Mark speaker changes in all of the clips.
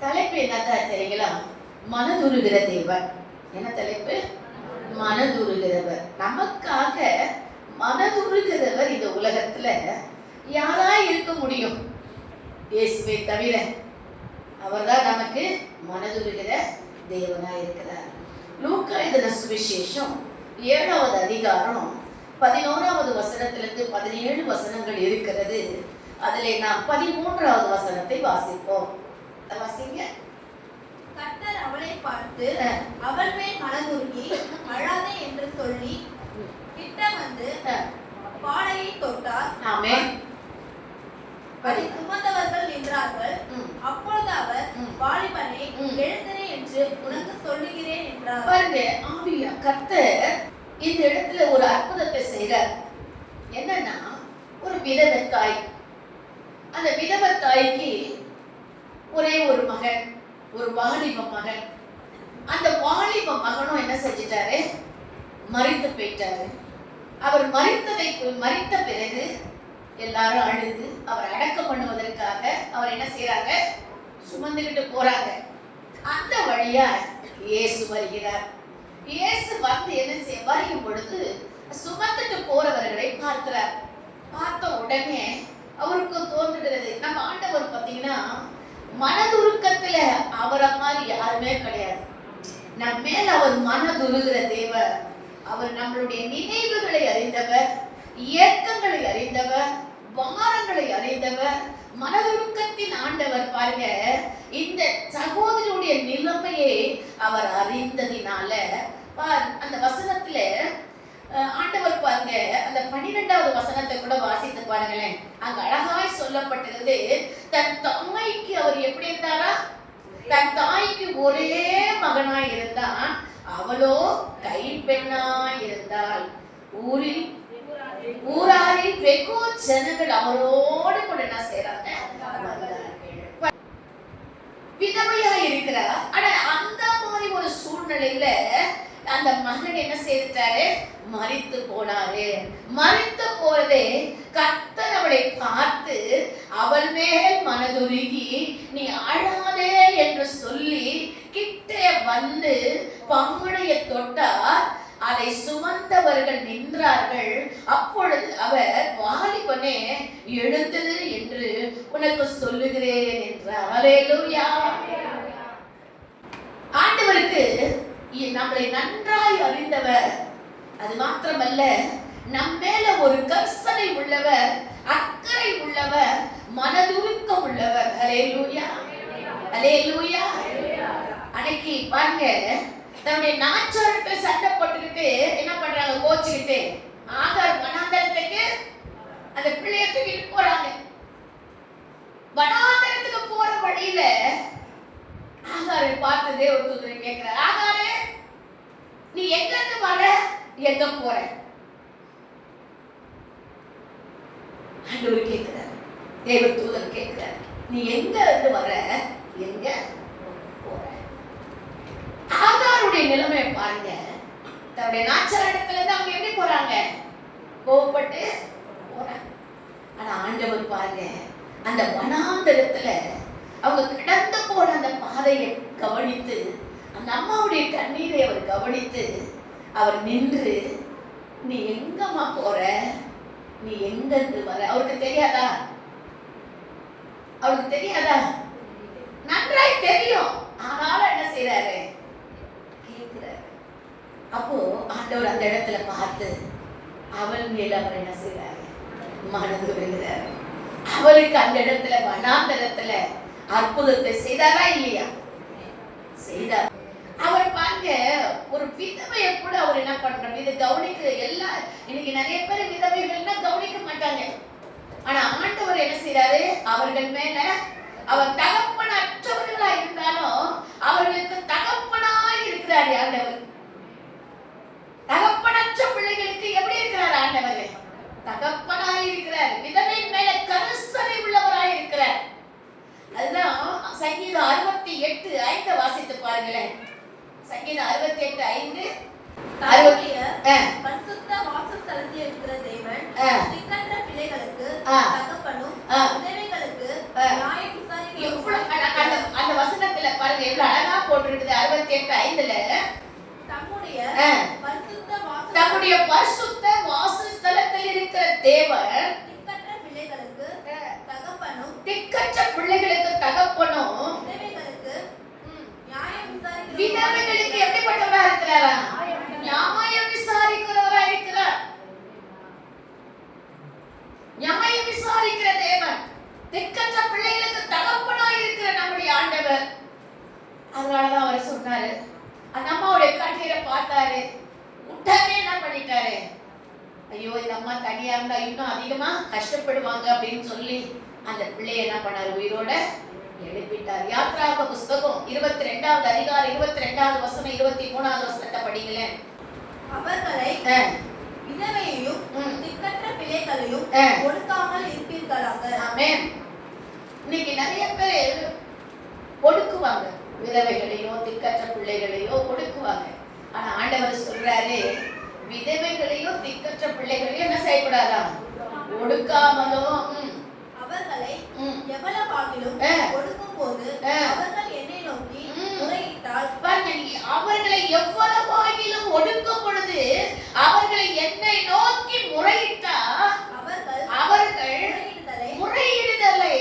Speaker 1: தலைப்பு என்னதான் தெரியுங்களா? மனதுருகிற தேவர் என்ன தலைப்பு? மனதுருகிறவர். நமக்காக மனதுருகிறவர் இந்த உலகத்துல யாரா இருக்க முடியும்? இயேசுவை தவிர அவர்தான் நமக்கு மனதுருகிற தேவனா இருக்கிறார். லூக்கா எழுதின சுவிசேஷம் ஏழாவது அதிகாரம் பதினோராவது வசனத்திலிருந்து பதினேழு வசனங்கள் இருக்கிறது. அதிலே நாம் பதிமூன்றாவது வசனத்தை வாசிப்போம். வாசிங்க
Speaker 2: கர்த்தர் அவளை பார்த்து அவள் மேல் மனதுருகி அழாதே என்று சொல்லி கிட்ட வந்து பாடையை தொட்டார்.
Speaker 1: ஆமென்.
Speaker 2: அதை சுமந்தவர்கள் நின்றார்கள். அப்பொழுது அவர். வாலிபனே
Speaker 1: ம்.
Speaker 2: எழுந்திரே என்று உனக்கு சொல்லுகிறேன் என்றார்.
Speaker 1: பாருங்க ஆவியா கர்த்தர் இந்த இடத்துல ஒரு அற்புதத்தை செய்றார். என்னன்னா ஒரு விதவை தாய் அந்த விதவை தாய்க்கு ஒரே ஒரு மகன் ஒரு வாலிப மகன். அந்த வாலிப மகனும் என்ன செஞ்சிட்டாரு? மறித்து போயிட்டாரு. அவர் மறித்ததை மறித்த பிறகு எல்லாரும் அழுது அவர் அடக்கம் பண்ணுவதற்காக அவர் என்ன செய்யறாங்க சுமந்துக்கிட்டு போறாங்க. அந்த வழியா இயேசு வருகிறார். இயேசு வந்து என்ன செய்ய வரையும் பொழுது சுமந்துட்டு போறவர்களை பார்க்கிறார். பார்த்த உடனே அவருக்கு தோன்றுகிறது நம்ம ஆண்டவர் பார்த்தீங்கன்னா மனதுருக்கத்துல அவரை மாதிரி யாருமே கிடையாது. நம் மேல் அவர் மனதுருகிற தேவர். அவர் நம்மளுடைய நினைவுகளை அறிந்தவர் இயக்கங்களை அறிந்தவர் வாரங்களை அறிந்தவர் மனதுருக்கத்தின் ஆண்டவர் பாருங்க. இந்த சகோதரியுடைய நிலைமையை அவர் அறிந்ததினால பார் அந்த வசனத்துல ஆண்டவர் பாருங்க அந்த பன்னிரெண்டாவது வசனத்தை கூட வாசித்து பாருங்களேன். அங்க அழகாய் சொல்லப்பட்டிருந்து தன் தாய்க்கு அவர் எப்படி இருந்தாரா? தன் தாய்க்கு ஒரே மகனாய் இருந்தான். அவளோ கைப்பெண்ணாய் இருந்தாள். ஊரில் ஊராரில் வெகு ஜனங்கள் அவரோடு கூட என்ன செய்யறாங்க விதவையா இருக்கிறார். ஆனா அந்த மாதிரி ஒரு சூழ்நிலையில அந்த மகன் என்ன செய்துட்டாரு? மறித்து போனாரு. மறித்து போறதே கத்தர் அவளை பார்த்து அவள் மேல் மனதுருகி நீ அழாதே என்று சொல்லி கிட்டே வந்து பாடையை தொட்டார். அதை சுமந்தவர்கள் நின்றார்கள். அப்பொழுது அவர் வாலிபனே எழுந்து என்று உனக்கு சொல்லுகிறேன் என்றார். ஆண்டவருக்கு நம்மளை நன்றாய் அறிந்தவர். அது மாத்திரமல்ல நம் மேல ஒரு கர்சனை உள்ளவர் அக்கறை உள்ளவர் மனதுருக்கம் உள்ளவர். அலேலூயா அலேலூயா அன்னைக்கு பாருங்க தன்னுடைய நாச்சாரத்தை சண்டை போட்டுக்கிட்டு என்ன பண்றாங்க கோச்சுக்கிட்டு ஆகார் வனாந்தரத்துக்கு அந்த பிள்ளைய தூக்கிட்டு போறாங்க. வனாந்தரத்துக்கு போற வழியில ஆகாரை பார்த்து தேவ தூதரை கேட்கிறார் ஆகார நீ எங்க இருந்து வர? எங்க போற? ஆண்டவர் கேட்கிறார் தேவ தூதர் கேட்கிறார் நீ எங்க இருந்து வர? எங்க போற? ஆதாருடைய நிலைமையை பாருங்க. தன்னுடைய நாச்சார இடத்துல இருந்து அவங்க எப்படி போறாங்க? கோவப்பட்டு போறாங்க. ஆனா ஆண்டவர் பாருங்க அந்த வனாந்தரத்துல அவங்க கிடந்து போன அந்த பாதையை கவனித்து அந்த அம்மாவுடைய கண்ணீரை அவர் கவனித்து அவர் நின்று நீ எங்கம்மா போற? நீ எங்கிருந்து வர? அவருக்கு தெரியாதா? அவருக்கு தெரியாதா? நன்றாய் தெரியும். ஆனாலும் என்ன செய்யறாரு கேட்கிறாரு. அப்போ ஆண்டவர் அந்த இடத்துல பார்த்து அவள் மேல அவர் என்ன செய்யறாரு மனது விழுகிறார். அவளுக்கு அந்த இடத்துல வனாந்தரத்துல அற்புதத்தை செய்தாரா இல்லையா? செய்தார். பாருங்க ஒரு விதவையை கூட அவர் என்ன பண்றாங்க இது கவனிக்க எல்லா இன்னைக்கு நிறைய பேர் விதவைகள்னா கவனிக்க மாட்டாங்க. ஆனா ஆண்டவர் என்ன செய்யறாரு அவர்கள் மேல அவர் தகப்பன் அற்றவர்களா இருந்தாலும் அவர்களுக்கு தகப்பனாய் இருக்கிறார் ஆண்டவர். தகப்பனற்ற பிள்ளைகளுக்கு எப்படி இருக்கிறார் ஆண்டவர்? தகப்பனாய் இருக்கிறார். விதவையின் மேல கருசனை உள்ளவராய் இருக்கிறார். அதுதான் சங்கீதம் அறுபத்தி எட்டு ஐந்த வாசித்து பாருங்களேன். சங்கீதம் அறுபத்தி எட்டு ஐந்து
Speaker 2: பரிசுத்த வாசஸ்தலத்தில் இருக்கிற தேவன். திக்கற்ற பிள்ளைகளுக்கு. தகப்பனும். உதவிகளுக்கு. நியாயம்
Speaker 1: எவ்வளவு அந்த- அந்த அந்த வசனத்தை போட்டிருக்குது அறுபத்தி எட்டு ஐந்துல
Speaker 2: தம்முடைய. பரிசுத்த
Speaker 1: தம்முடைய பரிசுத்த வாசஸ்தலத்தில் இருக்கிற தேவன்
Speaker 2: திக்கற்ற பிள்ளைகளுக்கு தகப்பனும்
Speaker 1: திக்கற்ற பிள்ளைகளுக்கு தகப்பனும்
Speaker 2: விதவைகளுக்கு
Speaker 1: எப்படிப்பட்டவரா இருக்கிறாரா நியாயம் விசாரிக்கிறவரா இருக்கிறார். நியாயம் விசாரிக்கிற தேவன் திக்கற்ற பிள்ளைகளுக்கு தகப்பனா இருக்கிற நம்முடைய ஆண்டவர். அதனாலதான் அவர் சொன்னாரு அந்த அம்மாவுடைய கண்ணீரை பார்த்தாரு உடனே என்ன பண்ணிட்டாரு? ஐயோ இந்த அம்மா தனியா இருந்தா இன்னும் அதிகமா கஷ்டப்படுவாங்க அப்படின்னு சொல்லி அந்த பிள்ளைய என்ன பண்ணாரு? உயிரோட எழுப்பிட்டார். யாத்ராக புஸ்தகம் இருபத்தி ரெண்டாவது அதிகாரம் இருபத்தி ரெண்டாவது வசனம் இருபத்தி மூணாவது வசனத்தை படிங்களேன்
Speaker 2: அவர்களை விதவையையும். திக்கற்ற பிள்ளைகளையும். ஒடுக்காமல் இருப்பீர்களாக.
Speaker 1: ஆமென். இன்னைக்கு நிறைய பேர் ஒடுக்குவாங்க. விதவைகளையோ திக்கற்ற பிள்ளைகளையோ ஒடுக்குவாங்க. ஆனா ஆண்டவர் சொல்றாரு விதவைகளையோ திக்கற்ற பிள்ளைகளையோ என்ன செய்யக்கூடாதா ஒடுக்காமலோ ம்,
Speaker 2: அவர்களை
Speaker 1: ம்.
Speaker 2: எவ்வளவாகிலும்
Speaker 1: ஆ.
Speaker 2: ஒடுக்கும் போது. அவர்கள் என்னை நோக்கி. முறையிட்டால்
Speaker 1: அவர்களை எவ்வளவாகிலும் ஒடுக்கும் பொழுது அவர்களை என்னை நோக்கி முறையிட்டா
Speaker 2: அவர்கள்
Speaker 1: அவர்கள்
Speaker 2: முறையிடுதலை
Speaker 1: முறையிடுதலை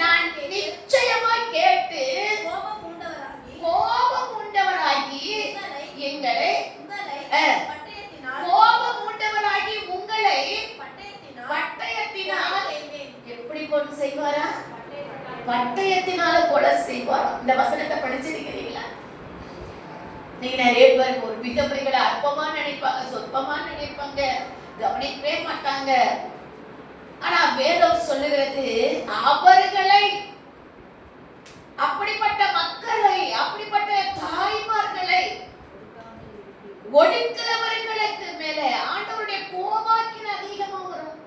Speaker 1: நான் நிச்சயமாய் கேட்டு
Speaker 2: கோபம் உண்டவராகி
Speaker 1: கோபம் உண்டவராகி
Speaker 2: உங்களை
Speaker 1: எங்களை
Speaker 2: உங்களை
Speaker 1: ஆ.
Speaker 2: பட்டயத்தினால்
Speaker 1: கோபம் உண்டவராகி உங்களை
Speaker 2: பட்டயத்தினால்
Speaker 1: பட்டயத்தினால்
Speaker 2: செய்வேன்.
Speaker 1: எப்படி கொண்டு செய்வாரா பட்டயத்தினால கொலை செய்வாரா இந்த வசனத்தை படிச்சிருக்கிறீங்களா நீங்க நிறைய பேர் ஒரு விதவைகளை அற்பமா நினைப்பாங்க சொற்பமா நினைப்பாங்க கவனிக்கவே மாட்டாங்க ஆனா வேதம் சொல்லுகிறது அவர்களை அப்படிப்பட்ட மக்களை அப்படிப்பட்ட தாய்மார்களை ஒடுக்கிறவர்களுக்கு மேல ஆண்டவருடைய கோபாக்கின அதிகமா வரும்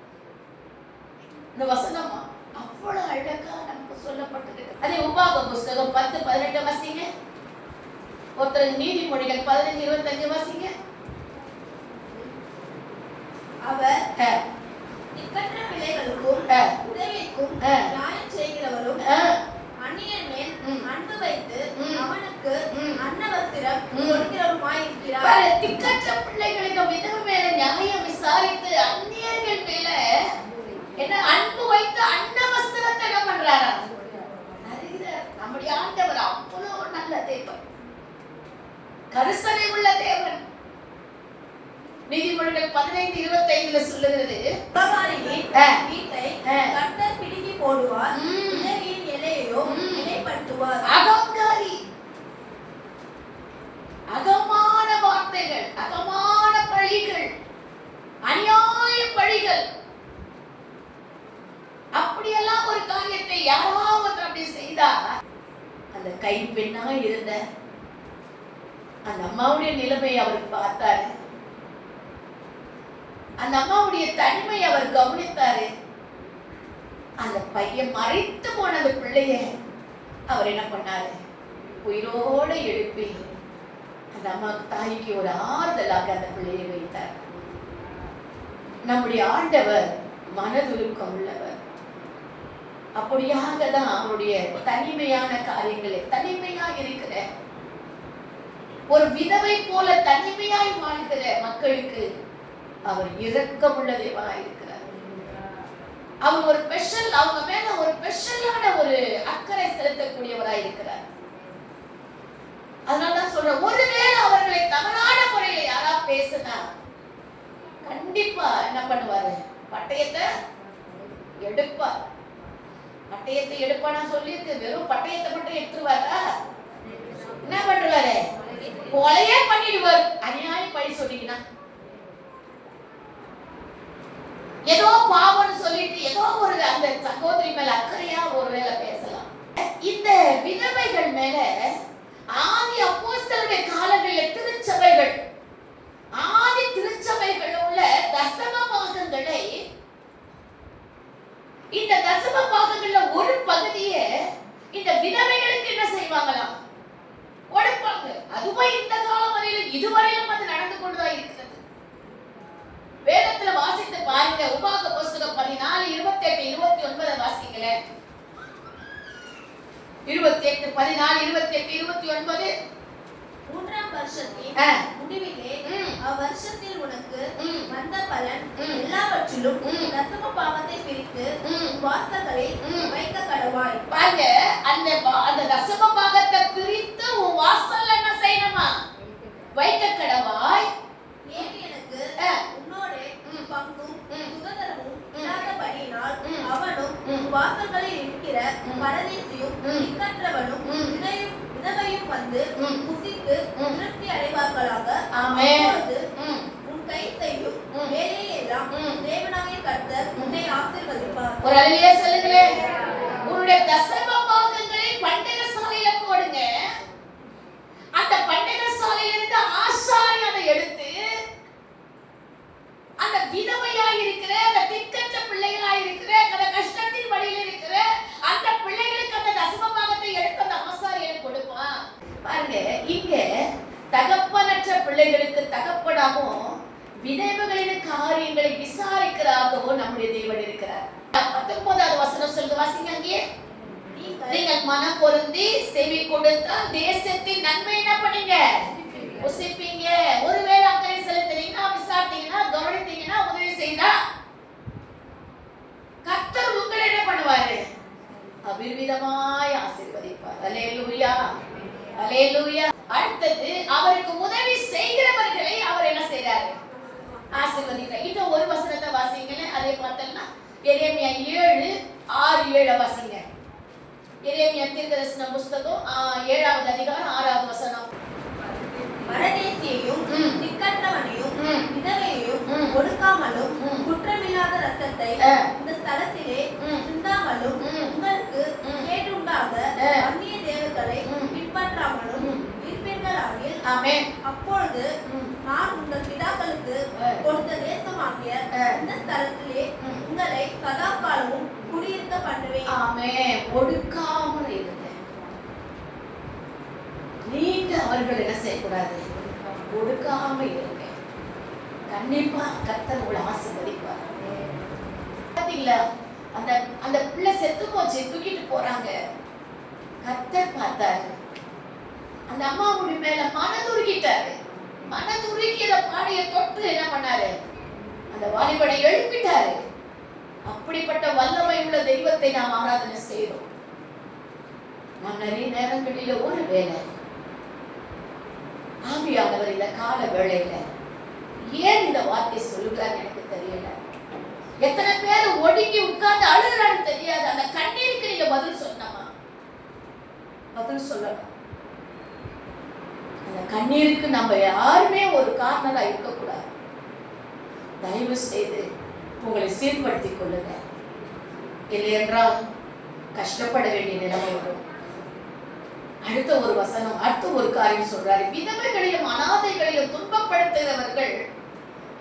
Speaker 1: இந்த வசனம் அவ்வளவு அழகா நமக்கு சொல்லப்பட்டது அதே உபாக புஸ்தகம் பத்து பதினெட்டு வாசிங்க ஒருத்தர் நீதிமொழிகள் பதினஞ்சு இருபத்தஞ்சு வாசிங்க
Speaker 2: அவர் திக்கற்ற பிள்ளைகளுக்கும்
Speaker 1: ஆ.
Speaker 2: உதவிக்கும். நியாயம் செய்கிறவரும் அந்நியன் மேல். அன்பு வைத்து. அவனுக்கு
Speaker 1: ம்.
Speaker 2: அன்னவஸ்திரம்
Speaker 1: ம்.
Speaker 2: கொடுக்கிறவருமாய் இருக்கிறார்
Speaker 1: பாரு, திக்கற்ற பிள்ளைகளுக்கு விதவை மேல நியாயம் விசாரித்து அந்நியர்கள் மேல என்ன அன்பு வைத்து அன்ன வஸ்திரத்தை என்ன பண்றாரா தருகிறார். நம்முடைய ஆண்டவர் அவ்வளவு நல்ல தேவன் கரிசனை உள்ள தேவன் நீதிமொழிகள் பதினைந்து இருபத்தி ஐந்துல சொல்லுகிறது
Speaker 2: உபகாரியின். வீட்டை. கர்த்தர் பிடுங்கி போடுவார். உதவியின் எல்லையையோ. நிலைப்படுத்துவார்
Speaker 1: அகங்காரி அகமான வார்த்தைகள் அகமான பழிகள் அநியாய பழிகள் அப்படியெல்லாம் ஒரு காரியத்தை யாராவது அப்படி செய்தா அந்த கைப்பெண்ணா இருந்த அந்த அம்மாவுடைய நிலைமையை அவர் பார்த்தாரு. அந்த அம்மாவுடைய தனிமை அவர் கவனித்தாரு. அந்த பையன் மறைத்து போன அந்த பிள்ளைய அவர் என்ன பண்ணாரு? உயிரோட எழுப்பி அந்த அம்மா தாய்க்கு ஒரு ஆறுதலாக அந்த பிள்ளையை வைத்தார். நம்முடைய ஆண்டவர் மனதுருக்கம் உள்ளவர். அப்படியாக தான் அவருடைய தனிமையான காரியங்களை தனிமையாக இருக்கிற ஒரு விதவை போல தனிமையாய் வாழ்கிற மக்களுக்கு அவர் இரக்கமுள்ள தேவனாய் இருக்கிறார் அவர் ஒரு ஸ்பெஷல் அவங்க மேல ஒரு ஸ்பெஷலான ஒரு அக்கறை செலுத்தக்கூடியவராய் இருக்கிறார். அதனாலதான் சொல்றேன் ஒருவேளை அவர்களை தவறான முறையில யாரா பேசினா கண்டிப்பா என்ன பண்ணுவாரு? பட்டயத்தை எடுப்பார். பட்டயத்தை எடுப்பானா சொல்லிட்டு வெறும் பட்டயத்தை மட்டும் எடுத்துருவாரா? என்ன பண்ணுவாரு? கொலையே பண்ணிடுவார் அநியாயம் பழி சொன்னீங்கன்னா ஏதோ பாவம்னு சொல்லிட்டு ஏதோ ஒரு அந்த சகோதரி மேல அக்கறையா ஒரு வேலை பேசலாம். இந்த விதவைகள் மேல ஆதி அப்போஸ்தலுடைய காலங்களில் திருச்சபைகள் ஆதி திருச்சபைகள் உள்ள தசம பாகங்களை இந்த தசம பாகங்கள்ல ஒரு பகுதியை இந்த விதவைகளுக்கு என்ன செய்வாங்களாம் கொடுப்பாங்க அதுவும் இந்த காலம் வரையில இதுவரையிலும் அது நடந்து கொண்டுதான் இருக்கிறது வேதத்துல வாசித்து பாருங்க உபாக புஸ்தகம் பதினாலு இருபத்தி எட்டு இருபத்தி ஒன்பதை வாசிங்களேன் எட்டு பதினாலு இருபத்தி எட்டு இருபத்தி ஒன்பது
Speaker 2: மூன்றாம் வருஷத்தின்
Speaker 1: ஆ.
Speaker 2: முடிவிலே
Speaker 1: ம்.
Speaker 2: அவ்வருஷத்தில் உனக்கு
Speaker 1: ம்.
Speaker 2: வந்த பலன்
Speaker 1: ம்.
Speaker 2: எல்லாவற்றிலும்
Speaker 1: ம்.
Speaker 2: தசம பாவத்தை பிரித்து
Speaker 1: ம்.
Speaker 2: உன் வாசல்களில்
Speaker 1: ம்.
Speaker 2: வைக்க கடவாய்
Speaker 1: பாருங்க அந்த வா- அந்த தசம பாகத்தை பிரித்து உன் வாசல்ல என்ன செய்யணுமா வைக்க கடவாய்
Speaker 2: ஏன் எனக்கு
Speaker 1: ஆ.
Speaker 2: உன்னோடே
Speaker 1: ம்.
Speaker 2: பங்கும்
Speaker 1: ம்.
Speaker 2: சுதந்திரமும்
Speaker 1: ம்.
Speaker 2: இல்லாதபடியினால்
Speaker 1: ம்.
Speaker 2: அவனும்
Speaker 1: ம்.
Speaker 2: உன் வாசல்களில் இருக்கிற
Speaker 1: ம்.
Speaker 2: பரதேசியும்
Speaker 1: ம்.
Speaker 2: திக்கற்றவனும்
Speaker 1: ம்.
Speaker 2: விதையும் விதவையும் வந்து. புசித்து. திருப்தி அடைவார்களாக. அப்பொழுது. உன் கை செய்யும்
Speaker 1: ம்.
Speaker 2: வேலையை எல்லாம். தேவனாகிய கர்த்தர் உன்னை ஆசீர்வதிப்பார்
Speaker 1: ஒரு அழிலே சொல்லுங்களேன் உன்னுடைய தசம பாகங்களை பண்டக சாலையில போடுங்க அந்த பண்டக சாலையில இருந்து ஆசாரி அதை எடுத்து அந்த விதவையாய் இருக்கிற அந்த திக்கற்ற பிள்ளைகளாய் இருக்கிற அந்த கஷ்டத்தின் வழியில் இருக்கிற அந்த பிள்ளைகளுக்கு அந்த தசம பாகத்தை எடுத்து அந்த ஆசாரியன் கொடுப்பான் பாருங்க இங்க தகப்பனற்ற பிள்ளைகளுக்கு தகப்பனாகவும் விதவைகளின் காரியங்களை விசாரிக்கிறாகவும் நம்முடைய தேவன் இருக்கிறார். பத்தொன்பதாவது வசனம் சொல்லுங்க வாசிங்க அங்கே.
Speaker 2: நீங்கள்
Speaker 1: நீங்கள் மனம் பொருந்தி செவி கொடுத்தால் தேசத்தின் நன்மை என்ன பண்ணீங்க? புசிப்பீங்க ஒருவேளை அக்கறை செலுத்துறீங்கன்னா விசாரித்தீங்கன்னா கவனித்தீங்கன்னா உதவி செய்தா கர்த்தர் உங்களை என்ன பண்ணுவாரு அபிர்விதமாய் ஆசீர்வதிப்பார் அலேலூயா அலேலூயா அடுத்தது அவருக்கு உதவி செய்கிறவர்களை அவர் என்ன செய்றாரு ஆசீர்வதிக்கிறார் இன்னும் ஒரு வசனத்தை வாசிங்களேன் அதே பார்த்தோம்னா எரேமியா ஏழு ஆறு ஏழு வாசிங்க எரேமியா தீர்க்கதரிசன புஸ்தகம் ஆ, ஏழாவது அதிகாரம் ஆறாவது வசனம்
Speaker 2: பரதேசியையும்
Speaker 1: ம்.
Speaker 2: திக்கற்றவனையும்
Speaker 1: ம்.
Speaker 2: விதவையையும்
Speaker 1: ம்.
Speaker 2: ஒடுக்காமலும்
Speaker 1: ம்.
Speaker 2: குற்றமில்லாத ரத்தத்தை
Speaker 1: ஆ.
Speaker 2: இந்த ஸ்தலத்திலே
Speaker 1: ம்.
Speaker 2: சிந்தாமலும்
Speaker 1: ம்.
Speaker 2: உங்களுக்கு
Speaker 1: ம்.
Speaker 2: கேட்டுண்டாக
Speaker 1: ஆ.
Speaker 2: அந்நிய தேவர்களை
Speaker 1: ம்.
Speaker 2: பின்பற்றாமலும்
Speaker 1: ம்.
Speaker 2: இருப்பீர்களாகில்
Speaker 1: ஆமென்
Speaker 2: அப்பொழுது
Speaker 1: ம்.
Speaker 2: நான் உங்கள் பிதாக்களுக்கு
Speaker 1: ஆ.
Speaker 2: கொடுத்த தேசமாகிய
Speaker 1: ஆ. காலத்திலே
Speaker 2: உங்களை சதா காலமும் குடியிருக்க பண்ணுவேன்.
Speaker 1: ஆமே ஒடுக்காமல் இருங்க. நீங்க அவர்கள் என்ன செய்யக்கூடாது? ஒடுக்காம இருங்க. கண்டிப்பா கத்தர் உங்களை ஆசீர்வதிப்பார். பாத்தீங்களா? அந்த அந்த பிள்ளை செத்து போச்சு தூக்கிட்டு போறாங்க. கத்தர் பார்த்தாரு. அந்த அம்மாவுடைய மேல மனதுருகிட்டாரு. மனதுருகிற பாடைய தொட்டு என்ன பண்ணாரு? அந்த வாலிபனை எழுப்பிட்டாரு. அப்படிப்பட்ட வல்லமை உள்ள தெய்வத்தை நாம் ஆராதனை செய்கிறோம் நாம் நிறைய நேரங்களில ஒரு வேலை ஆவியானவர் இந்த கால வேளையில ஏன் இந்த வார்த்தை சொல்லுகிறார் எனக்கு தெரியல. எத்தனை பேர் ஒடுங்கி உட்கார்ந்து அழுகிறான்னு தெரியாது. அந்த கண்ணீருக்கு நீங்க பதில் சொன்னமா பதில் சொல்லணும். அந்த கண்ணீருக்கு நம்ம யாருமே ஒரு காரணம் இருக்கக்கூடாது. தயவு செய்து உங்களை சீர்படுத்திக் கொள்ளுங்க. இல்லையென்றால் கஷ்டப்பட வேண்டிய நிலைமை வரும். அடுத்த ஒரு வசனம் அடுத்த ஒரு காரியம் சொல்றாரு. விதவைகளையும் அனாதைகளையும் துன்பப்படுத்துகிறவர்கள்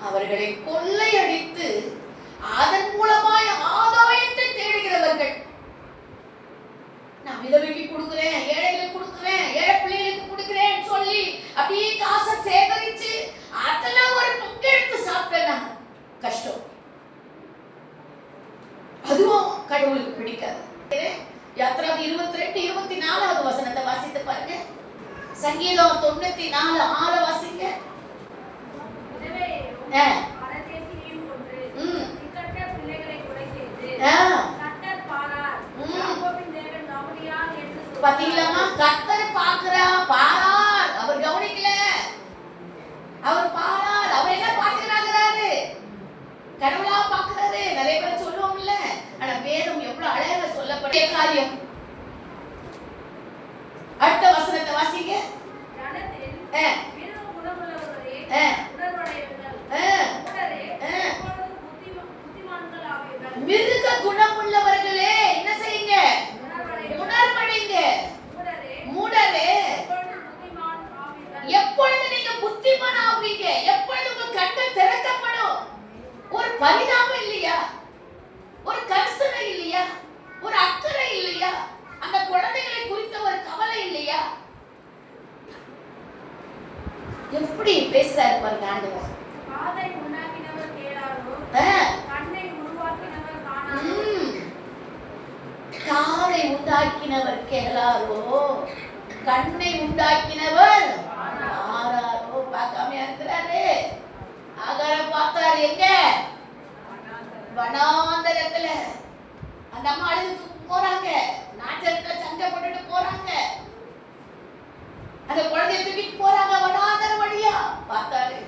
Speaker 1: அவர்களை கொள்ளையடித்து அதன் மூலமாய் ஆதாயத்தை தேடுகிறவர்கள். நான் விதவைக்கு கொடுக்குறேன் ஏழைகளுக்கு கொடுக்குறேன் ஏழை பிள்ளைகளுக்கு கொடுக்குறேன்னு சொல்லி அப்படியே காசை சேகரிச்சு அதெல்லாம் ஒரு பங்கெடுத்து சாப்பிட்டேன்னா கஷ்டம். அதுவும் கடவுளுக்கு பிடிக்காது. யாத்ரா இருபத்தி ரெண்டு இருபத்தி நாலாவது வசனத்தை வாசித்து பாருங்க. சங்கீதம் தொண்ணூத்தி நாலு ஆறு வாசிங்க.
Speaker 3: விதவையையும்
Speaker 1: ஆ.
Speaker 3: பரதேசியையும் கொன்று
Speaker 1: ம்.
Speaker 3: திக்கற்ற பிள்ளைகளை கொலை செய்து
Speaker 1: ஆ.
Speaker 3: கர்த்தர் பாரார்.
Speaker 1: ம்.
Speaker 3: யாக்கோபின் தேவன் கவனியார் என்று சொல்கிறார்.
Speaker 1: பாத்தீங்களாமா கர்த்தர் பாக்குறா பாரார் அவர் கவனிக்கல அவர் பாரார் அவர் என்ன பாக்குறாரு கடவுளா பாக்குறாரு நிறைய பேர் சொல்லுவோம்ல. ஆனா வேதம் எவ்வளவு அழகா சொல்லப்பட்ட காரியம். அடுத்த வசனத்தை வாசிங்க.
Speaker 3: மிருக குணமுள்ளவர்களே,
Speaker 1: என்ன செய்யுங்க. உணர்வடைங்க.
Speaker 3: மூடரே.
Speaker 1: எப்பொழுது நீங்க புத்திமான் ஆவீங்க எப்பொழுது உங்க கண்கள் திறக்கப்படும் ஒரு பரிதாபம் இல்லையா ஒரு கரிசனை இல்லையா ஒரு அக்கறை இல்லையா அந்த குழந்தைகளை குறித்த ஒரு கவலை இல்லையா எப்படி பேசுறாரு பாருங்க ஆண்டவர்
Speaker 3: காதை உண்டாக்கினவர் கேளாரோ,
Speaker 1: ஆ,
Speaker 3: கண்ணை உருவாக்கினவர் காணாரோ.
Speaker 1: ம். காதை உண்டாக்கினவர் கேளாரோ கண்ணை உண்டாக்கினவர் ஆராரோ பார்க்காம இருக்கிறாரு ஆகாரம் பார்த்தாரு எங்க வனாந்தரத்துல அந்த அம்மா அழுதுக்கு போறாங்க நாச்சரத்துல சண்டை போட்டுட்டு போறாங்க அந்த குழந்தைய தூக்கிட்டு போறாங்க வனாந்தர வழியா பார்த்தாரு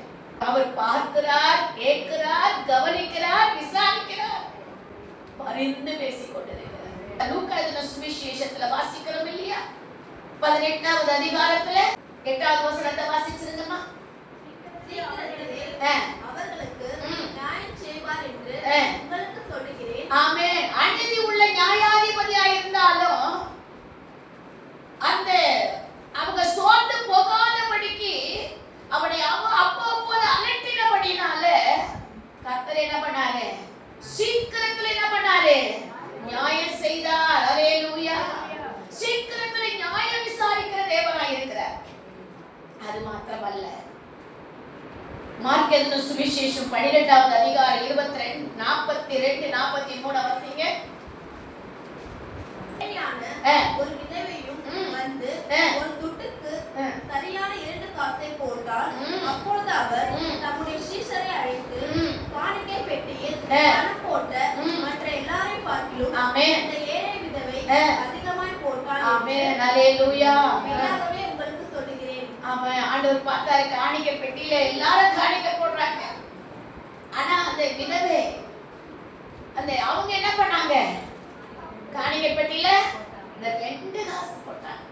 Speaker 1: அவர் பார்க்கிறார் கேட்கிறார் கவனிக்கிறார் விசாரிக்கிறார் பரிந்து பேசிக் கொண்டிருக்கிறார் லூக்கா எழுதின சுவிசேஷத்துல வாசிக்கிறோம் இல்லையா பதினெட்டாவது அதிகாரத்துல எட்டாவது வசனத்தை ஆ.
Speaker 2: அவர்களுக்கு
Speaker 1: ம்.
Speaker 2: நியாயம் செய்வார் என்று
Speaker 1: ஆ.
Speaker 2: உங்களுக்கு சொல்லுகிறேன்
Speaker 1: ஆமென் அநீதி உள்ள நியாயாதிபதியா இருந்தாலும் அந்த அவங்க சோர்ந்து போகாதபடிக்கு அவனை அவ அப்போ போல அலட்டினபடினால கர்த்தர் என்ன பண்ணாரு சீக்கிரத்துல என்ன பண்ணாரு நியாயம் செய்தார் அல்லேலூயா சீக்கிரத்துல நியாயம் விசாரிக்கிற தேவனாய் இருக்கிறார் அது மாத்திரமல்ல மார்க் எழுதின சுவிசேஷம் பன்னிரெண்டாவது அதிகாரம் இருபத்தி ரெண்டு நாற்பத்தி ரெண்டு நாற்பத்தி மூணு வசீங்க
Speaker 2: சரியான
Speaker 1: ஆ.
Speaker 2: ஒரு விதவையும். வந்து. ஒரு துட்டுக்கு. சரியான இரண்டு காசை போட்டால். அப்பொழுது அவர். தம்முடைய சீசரை அழைத்து. காணிக்கை பெட்டியில் போட்ட. மற்ற எல்லாரையும் பார்க்கிலும்
Speaker 1: ஆமென்.
Speaker 2: இந்த ஏழை விதவை. அதிகமாய் போட்டால்
Speaker 1: ஆமென். அல்லேலூயா
Speaker 2: மெய்யாகவே உங்களுக்கு சொல்லுகிறேன்.
Speaker 1: அவன் ஆண்டவர் பார்த்தாரு காணிக்கை பெட்டியில எல்லாரும் காணிக்கை போடுறாங்க. ஆனா அந்த விதவை அந்த அவங்க என்ன பண்ணாங்க? காணிக்கை பெட்டியில இந்த ரெண்டு காசு போட்டாங்க.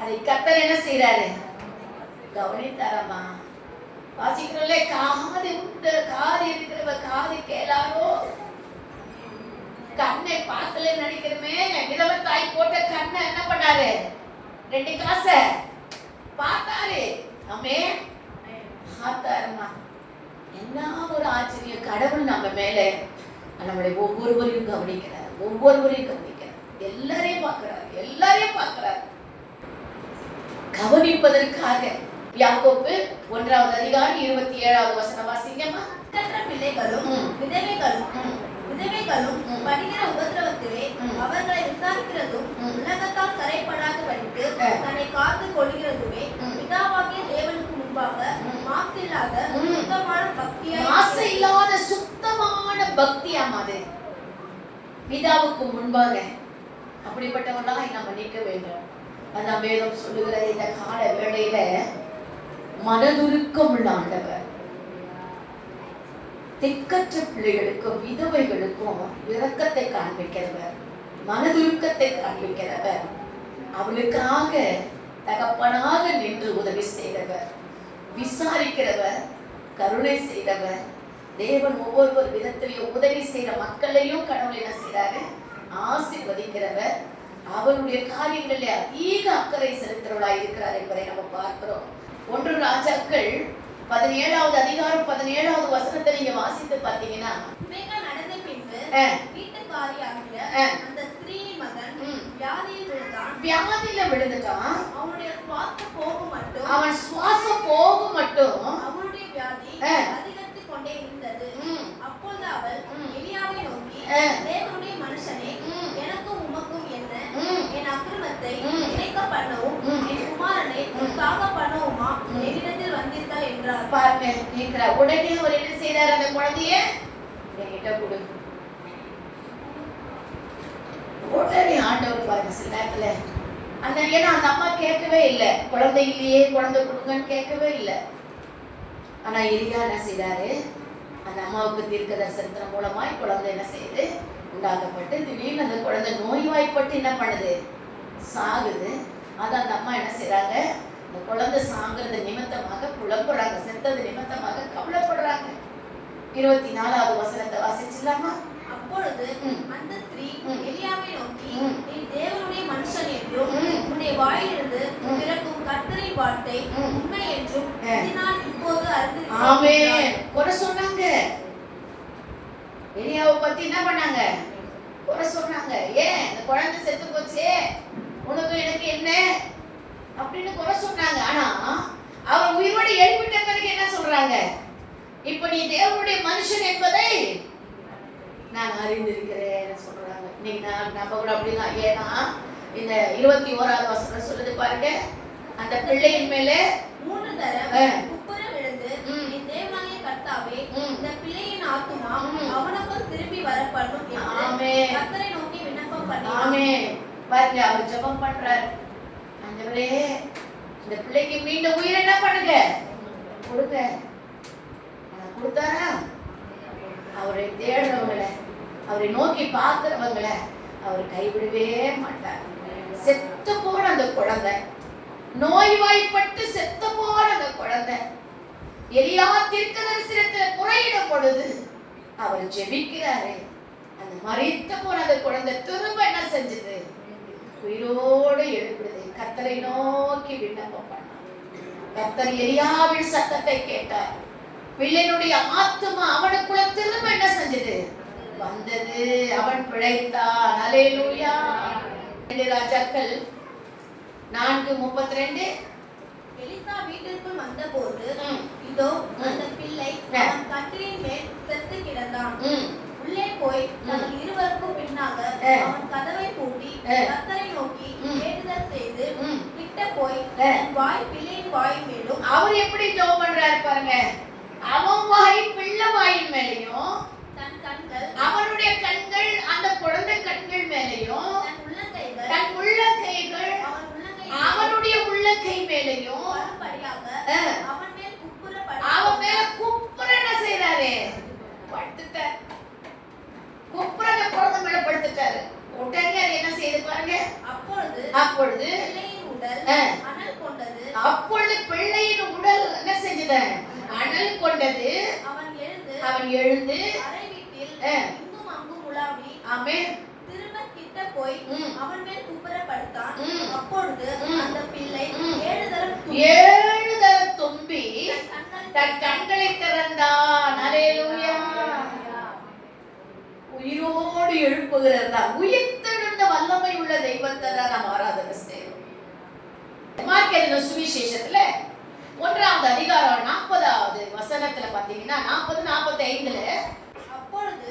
Speaker 1: அதை கத்தர் என்ன செய்யறாரு கவனித்தாரம்மா வாசிக்கிறோம்ல காது உண்டு காது இருக்கிறவ காது கேளாரோ? கண்ணை பார்க்கல நினைக்கிறமே விதவ தாய் போட்ட கண்ணை என்ன பண்ணாரு? ரெண்டு காசை பார்த்தாரு. அம்மே பார்த்தாருமா என்ன ஒரு ஆச்சரியம். கடவுள் நம்ம மேல நம்மளை ஒவ்வொருவரையும் கவனிக்கிறார் ஒவ்வொருவரையும் கவனிக்கிறார். எல்லாரையும் பார்க்கிறார் எல்லாரையும் பார்க்கிறார். கவனிப்பதற்காக யாக்கோப்பு ஒன்றாவது அதிகாரம் இருபத்தி ஏழாவது வசனம் வாசிங்கம்மா
Speaker 2: கற்ற பிள்ளைகளும். விதவைகளும். விதவைகளும். படுகிற உபத்திரவத்திலே
Speaker 1: ம்.
Speaker 2: அவர்களை விசாரிக்கிறதும். உலகத்தால் கரைப்படாதபடிக்கு
Speaker 1: ஆ.
Speaker 2: தன்னை காத்து கொள்கிறதுமே. பிதாவாகிய தேவனுக்கு முன்பாக
Speaker 1: ம்.
Speaker 2: மாசில்லாத
Speaker 1: ம்.
Speaker 2: சுத்தமான பக்தியாய்
Speaker 1: ஆசை இல்லாத சுத்தமான பக்தியாம் அது பிதாவுக்கு முன்பாக அப்படிப்பட்டவர்களாய் நம்ம நிற்க வேண்டும் அதான் வேதம் சொல்லுகிற இந்த கால வேளையில மனதுருக்கம் உள்ள ஆண்டவர். திக்கற்ற பிள்ளைகளுக்கும் விதவைகளுக்கும் இரக்கத்தை காண்பிக்கிறவர். மனதுருக்கத்தை காண்பிக்கிறவர். அவளுக்காக தகப்பனாக நின்று உதவி செய்தவர். விசாரிக்கிறவர் கருணை செய்தவர். தேவன் ஒவ்வொரு விதத்திலையும் உதவி செய்யற மக்களையும் கடவுள் என்ன செய்கிறாரு? ஆசிர்வதிக்கிறவர். அவருடைய காரியங்களிலே அதிக அக்கறை செலுத்துறவளாய் இருக்கிறார் என்பதை நம்ம பார்க்கிறோம். ஒன்று ராஜாக்கள் பதினேழாவது அதிகாரம் பதினேழாவது வசனத்தை நீங்க வாசித்து பார்த்தீங்கன்னா
Speaker 2: இவைகள் நடந்த பின்பு
Speaker 1: ஆ.
Speaker 2: அந்த ஸ்திரீயின் மகன். வியாதியில் விழுந்தான்
Speaker 1: வியாதியில விழுந்துட்டான்
Speaker 2: அவனுடைய சுவாசம் போகும் மட்டும்
Speaker 1: அவன் சுவாசம் போகும் மட்டும்
Speaker 2: அவனுடைய வியாதி
Speaker 1: ஆ.
Speaker 2: அதிகரித்துக் கொண்டே இருந்தது அப்பொழுது அவள். எலியாவை நோக்கி பார்ப்பேன் என்றார்
Speaker 1: கேட்கிறார் உடனே அவர் என்ன செய்தார்? அந்த குழந்தைய என்கிட்ட கொடு. உடனே ஆண்டவர் பாருங்க சில நேரத்துல அந்த ஏன்னா அந்த அம்மா கேட்கவே இல்லை. குழந்தை இல்லையே குழந்தை கொடுங்கன்னு கேட்கவே இல்லை. ஆனா எலியா என்ன செய்தாரு? அந்த அம்மாவுக்கு தீர்க்க தரிசனத்தின் மூலமாய் குழந்தை என்ன செய்யுது உண்டாக்கப்பட்டு திடீர்னு அந்த குழந்தை நோய்வாய்ப்பட்டு என்ன பண்ணுது? சாகுது. அது அந்த அம்மா என்ன செய்கிறாங்க இந்த குழந்தை சாகுறது நிமித்தமாக புலம்புறாங்க செத்தது நிமித்தமாக கவலைப்படுறாங்க இருபத்தி நாலாவது வசனத்தை வாசிச்சிடலாமா
Speaker 2: அப்பொழுது. அந்த ஸ்திரீ. எலியாவை நோக்கி. நீ தேவனுடைய மனுஷன் என்றும். உன்னுடைய வாயிலிருந்து. பிறக்கும் கர்த்தரின் வார்த்தை. உண்மை என்றும். இதனால் இப்போது அறிந்து
Speaker 1: ஆமென் குறை சொன்னாங்க எலியாவை பத்தி என்ன பண்ணாங்க குறை சொன்னாங்க ஏன் இந்த குழந்தை செத்து போச்சே உனக்கு எனக்கு என்ன அப்படின்னு குறை சொன்னாங்க ஆனா அவர் உயிரோடு எழுப்பிட்ட பிறகு என்ன சொல்றாங்க இப்ப நீ தேவனுடைய மனுஷன் என்பதை நான் அறிந்திருக்கிறேன் சொல்றாங்க இன்னைக்கு நான் நம்ம கூட அப்படிதான் ஏன்னா இந்த இருபத்தி ஓராவது வசனம் சொல்லுது பாருங்க அந்த பிள்ளையின் மேலே
Speaker 2: மூன்று தரம்
Speaker 1: ஆ.
Speaker 2: குப்புற விழுந்து. என் தேவனாகிய கர்த்தாவே. இந்த பிள்ளையின் ஆத்துமா
Speaker 1: ம்.
Speaker 2: அவனுக்குள் திரும்பி வர பண்ணும் என்று
Speaker 1: ஆமென்.
Speaker 2: கர்த்தரை நோக்கி விண்ணப்பம் பண்ணினான்
Speaker 1: ஆமே பாருங்க அவர் ஜெபம் பண்றார் பிள்ளைக்கு மீண்டும் உயிர் என்ன பண்ணுங்க? கொடுங்க. அதை கொடுத்தாரா? அவரை தேடுறவங்களை அவரை நோக்கி பார்க்கிறவங்களை அவர் கைவிடவே மாட்டார். செத்து போன அந்த குழந்தை நோய்வாய்ப்பட்டு செத்து போன அந்த குழந்தை எலியா தீர்க்கதரிசனத்துல முறையிடும் பொழுது அவர் ஜெபிக்கிறாரு. அந்த மறித்த போன அந்த குழந்தை திரும்ப என்ன செஞ்சது? உயிரோடு எழுப்புறது கத்தரை நோக்கி விண்ணப்பம் கத்தர் எலியாவின் சத்தத்தை கேட்டார். பிள்ளையினுடைய ஆத்துமா அவனுக்குள்ள திரும்ப என்ன செஞ்சது? வந்தது. அவன் பிழைத்தான். அலேலூயா ரெண்டு ராஜாக்கள் நான்கு முப்பத்தி ரெண்டு
Speaker 2: எலிசா வீட்டிற்குள் வந்தபோது. இதோ
Speaker 1: ம்.
Speaker 2: அந்த பிள்ளை
Speaker 1: ஆ.
Speaker 2: அவன் கட்டிலின் மேல் செத்து கிடந்தான்
Speaker 1: ம்
Speaker 2: உள்ளே போய் தங்கள் இருவருக்கும் பின்னாக
Speaker 1: ஆ.
Speaker 2: அவன் கதவை பூட்டி
Speaker 1: ஆ.
Speaker 2: கர்த்தரை நோக்கி
Speaker 1: ம்.
Speaker 2: வேண்டுதல் செய்து
Speaker 1: ம்.
Speaker 2: கிட்ட போய்
Speaker 1: ஆ.
Speaker 2: தன் வாய் பிள்ளையின் வாய் மேலும்
Speaker 1: அவர் எப்படி ஜெபம் பண்றாரு பாருங்க அவன் வாய் பிள்ளை வாயின் மேலையும்
Speaker 2: தன் கண்கள்
Speaker 1: அவனுடைய கண்கள் அந்த குழந்தை கண்கள் மேலையும்
Speaker 2: தன் உள்ளங்கைகள்
Speaker 1: தன் உள்ளங்கைகள்
Speaker 2: அவன் உள்ளங்கை
Speaker 1: அவனுடைய உள்ளங்கை மேலையும்
Speaker 2: படும்படியாக
Speaker 1: ஆ.
Speaker 2: அவன் மேல் குப்புற
Speaker 1: அவன் மேல குப்புற என்ன செய்யறாரு படுத்துட்டார் குப்புற அந்த குழந்தை மேல படுத்துட்டாரு உடனே அது என்ன செய்யுது பாருங்க
Speaker 2: அப்பொழுது
Speaker 1: அப்பொழுது
Speaker 2: பிள்ளையின் உடல்
Speaker 1: ஆ.
Speaker 2: அனல் கொண்டது
Speaker 1: அப்பொழுது பிள்ளையின் உடல் என்ன செஞ்சது அனல் கொண்டது
Speaker 2: அவன் எழுந்து
Speaker 1: ஆ.
Speaker 2: இங்கும் அங்கும் உலாவி
Speaker 1: ஆமென்
Speaker 2: திரும்ப கிட்ட போய். அவன் மேல் குப்புற படுத்தான். அப்பொழுது. அந்த பிள்ளை
Speaker 1: ம்.
Speaker 2: ஏழு தரம் தும்பி
Speaker 1: ஏழு தர தும்பி
Speaker 2: தன் கண்கள்
Speaker 1: தன் திறந்தான் அலேலூயா உயிரோடு எழுப்புகிறதா உயிர்த்தெழுந்த வல்லமை உள்ள தெய்வத்தை தான் நாம் ஆராதனை மார்க்கெதின சுவிசேஷத்துல ஒன்றாவது அதிகாரம் நாற்பதாவது வசனத்துல பாத்தீங்கன்னா நாற்பது நாற்பத்தி ஐந்துல
Speaker 2: அப்பொழுது.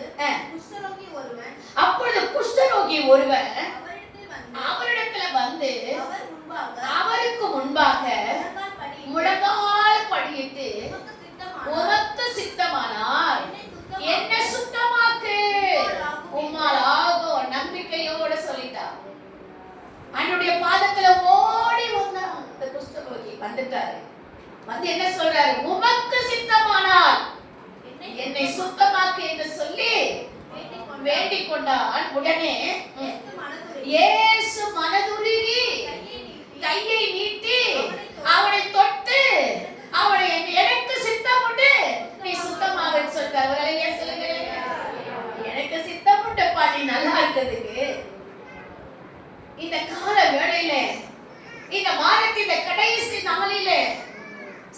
Speaker 2: குஷ்டரோகி ஒருவன்
Speaker 1: அப்பொழுது குஷ்டரோகி ஒருவன்
Speaker 2: அவரிடத்தில் வந்து
Speaker 1: அவருக்கு முன்பாக
Speaker 2: முழங்கால் படியிட்டு, உமக்கு சித்தமானால் என்னை சுத்தமாக்கு.
Speaker 1: உம்மால் ஆகும் நம்பிக்கையோட சொல்லிட்டார். அவனுடைய பாதத்துல ஓடி வந்தான். இந்த குஷ்டரோகி வந்துட்டாரு. வந்து என்ன சொல்றாரு? உமக்கு சித்தமானால் என்னை சுத்தமாக்கு என்று சொல்லி
Speaker 2: வேண்டிக் கொண்டான்.
Speaker 1: உடனே
Speaker 2: இயேசு மனதுருகி கையை நீட்டி,
Speaker 1: அவனை தொட்டு அவனை எனக்கு சித்தம் உண்டு நீ சுத்தமாக சொல்லிட்டார் ஒரு எனக்கு சித்தம் உண்டுப்பா நீ நல்லா இருக்கிறதுக்கு. இந்த கால வேளையில இந்த வாரத்தின் கடைசி நாளிலே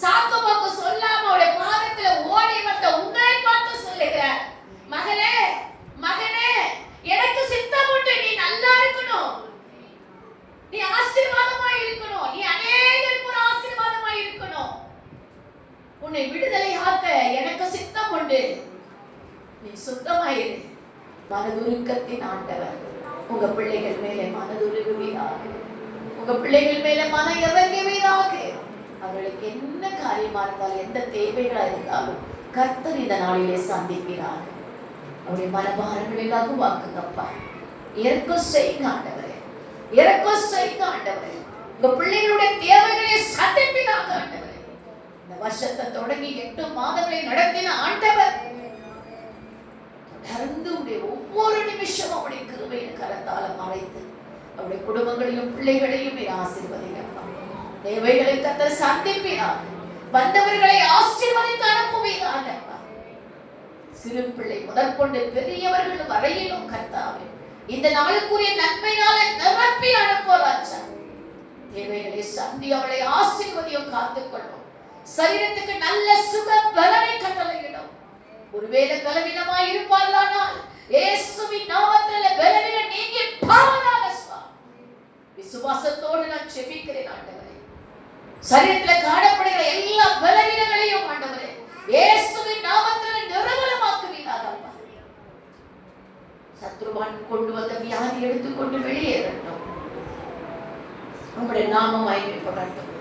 Speaker 1: சாக்கு போக்கு சொல்லாம அவருடைய பாதத்துல ஓடி வந்த உங்களை பார்த்து சொல்லுகிறார் மகனே மகனே எனக்கு சித்தம் உண்டு நீ நல்லா இருக்கணும். நீ ஆசீர்வாதமா இருக்கணும். நீ அநேகருக்கு ஒரு ஆசீர்வாதமா இருக்கணும். உன்னை விடுதலை ஆக்க எனக்கு சித்தம் உண்டு. நீ சுத்தமாயிரு மனதுருக்கத்தின் ஆண்டவர் உங்க பிள்ளைகள் மேலே மனதுருகுவீராக. உங்க பிள்ளைகள் மேலே மன இறங்குவீராக. அவர்களுக்கு என்ன காரியமாக இருந்தாலும் எந்த தேவைகளா இருந்தாலும் கர்த்தர் இந்த நாளிலே சந்திப்பீராக அவருடைய மனபாரங்களை லகுவாக்குங்கப்பா இறக்கம் செய்யுங்க ஆண்டவரே. இறக்க செய்யுங்க ஆண்டவரே. உங்க பிள்ளைகளுடைய தேவைகளை சந்திப்பினாங்க ஆண்டவரே. இந்த வருஷத்தை தொடங்கி எட்டு மாதங்களை நடத்தின ஆண்டவர் தொடர்ந்து உடைய ஒவ்வொரு நிமிஷமும் அவருடைய கிருமையின் கரத்தால மறைத்து அவருடைய குடும்பங்களையும் பிள்ளைகளையும் ஆசீர்வதிகள் தேவைகளை கத்தர் சந்திப்பினார் வந்தவர்களை ஆசீர்வதித்து அனுப்புவீராக. சிறு பிள்ளை முதற்கொண்டு பெரியவர்கள் வரையிலும் கர்த்தாவே இந்த நாளுக்குரிய நன்மையினால நிரப்பி அனுப்புவாராச்சா தேவைகளை சந்தி அவளை ஆசீர்வதியும் காத்துக்கொள்ளும். சரீரத்துக்கு நல்ல சுக பலனை கட்டளையிடும். ஒருவேளை பலவீனமாய் இருப்பார்களானால் இயேசுவின் நாமத்தில் பலவீனம் நீங்கி பாவனாக சுவாமி. விசுவாசத்தோடு நான் செபிக்கிறேன் ஆண்டவர். சரீரத்தில் காணப்படுகிற எல்லா பலவீனங்களையும் ஆண்டவரே இயேசுவின் நாமத்தில் நிர்மலமாக்குவீராக அப்பா சத்ருவான் கொண்டு வந்த வியாதி எடுத்துக்கொண்டு வெளியேறட்டும் உங்களுடைய நாமம் மகிமைப்படட்டும்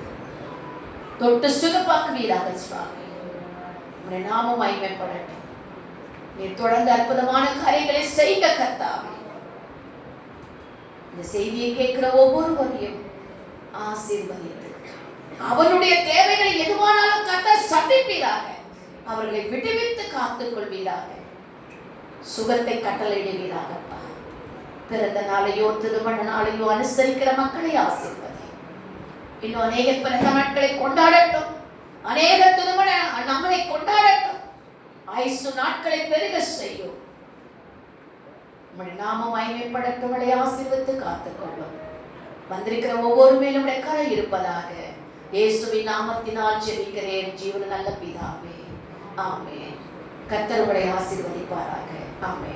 Speaker 1: தொட்டு சுகப்பாக்குவீராக சுவாமி. உங்களுடைய நாமம் மகிமைப்படட்டும் நீ தொடர்ந்து அற்புதமான காரியங்களை செய்க கர்த்தாவே. இந்த செய்தியை கேட்கிற ஒவ்வொருவரையும் ஆசீர்வதி அவனுடைய தேவைகளை எதுவானாலும் கத்த சந்திப்பீராக. அவர்களை விடுவித்து காத்துக் கொள்வீராக சுகத்தை கட்டளையிடுவீராகப்பா. பிறந்த நாளையோ திருமண நாளையோ அனுசரிக்கிற மக்களை ஆசீர்வதி. இன்னும் அநேக பிறந்த நாட்களை கொண்டாடட்டும். அநேக திருமண நம்மளை கொண்டாடட்டும். ஆயுசு நாட்களை பெருக செய்யும். உம்முடைய நாம மயமைப்படட்டும் உங்களை ஆசீர்வதித்து காத்துக்கொள்ளும். வந்திருக்கிற ஒவ்வொரு மேலும் உடைய கரை இருப்பதாக. இயேசுவின் நாமத்தினால் ஜெபிக்கிறேன். ஜீவன நல்ல பிதாவே. ஆமே கர்த்தர் ஆசீர்வதிப்பாராக. ஆமே